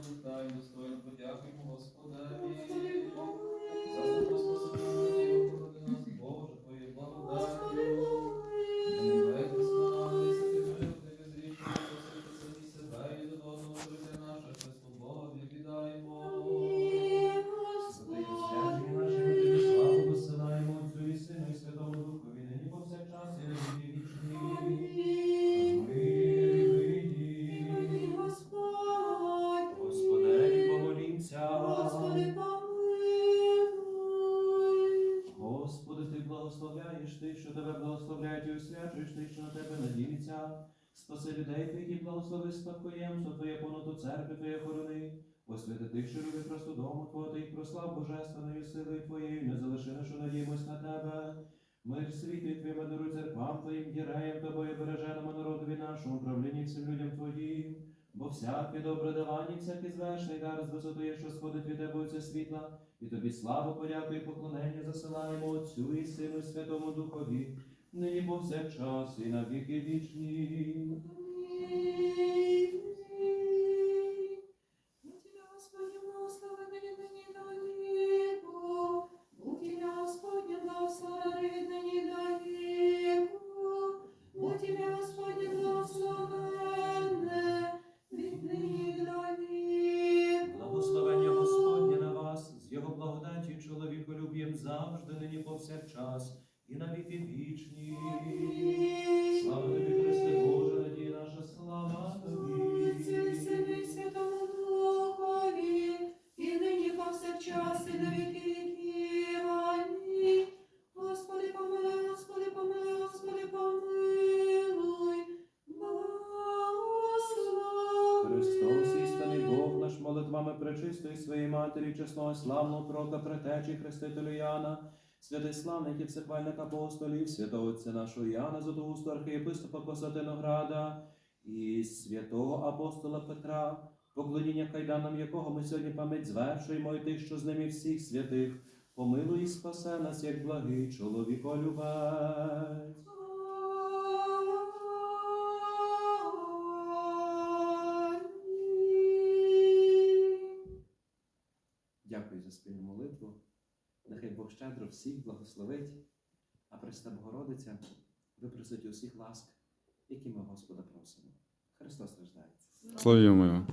привітаємо, достойно подякуємо Господеві. Тих, що тебе благословляють і освячуєш тих, що на тебе надіються. Спаси людей твоїх і благослови спадкоємство Твоє поноту церкви Твоє хорони. Освяти тих, що люблять просто дому Твого, їх прослав божественною силою Твоєю, не залиши нашу надіємось на тебе. Мир світи Твоєму даруй церквам Твоїм, діреям Тобою береженому народові нашому, управлінні всім людям Твоїм. Бо всяке добре давання, всякий звершний дар з висотою, що сходить від тебе це світла, і тобі славу, подяку і поклонення засилаємо Отцю і Сину, і Святому Духові, нині повсякчас і на віки вічні. Завжди, нині повсякчас, і на віки вічні. Слава тобі, Христе Боже, надія наша, слава тобі. І Святому Духові, і нині повсякчас, і на віки віків. Амінь. Господи, помилуй, Господи, помилуй, Господи, помилуй. Благослови. Христос, молитвами пречистої своєї матері, чесного славного пророка претечі Хрестителю Яна, і всехвальних апостолів, святого Отця нашого Яна, Зотоусту архієпископа Косатинограда і святого апостола Петра, поклоніння кайданам якого ми сьогодні пам'ять звершуємо, і тих, що з ними всіх святих, помилуй і спасе нас, як благий чоловіколюбець. Амінь. Дякую за спільну молитву. Нехай Бог щедро всіх благословить, а Пресна Богородиця випросить усіх ласк, які ми Господа просимо. Христос рождається. Слава його.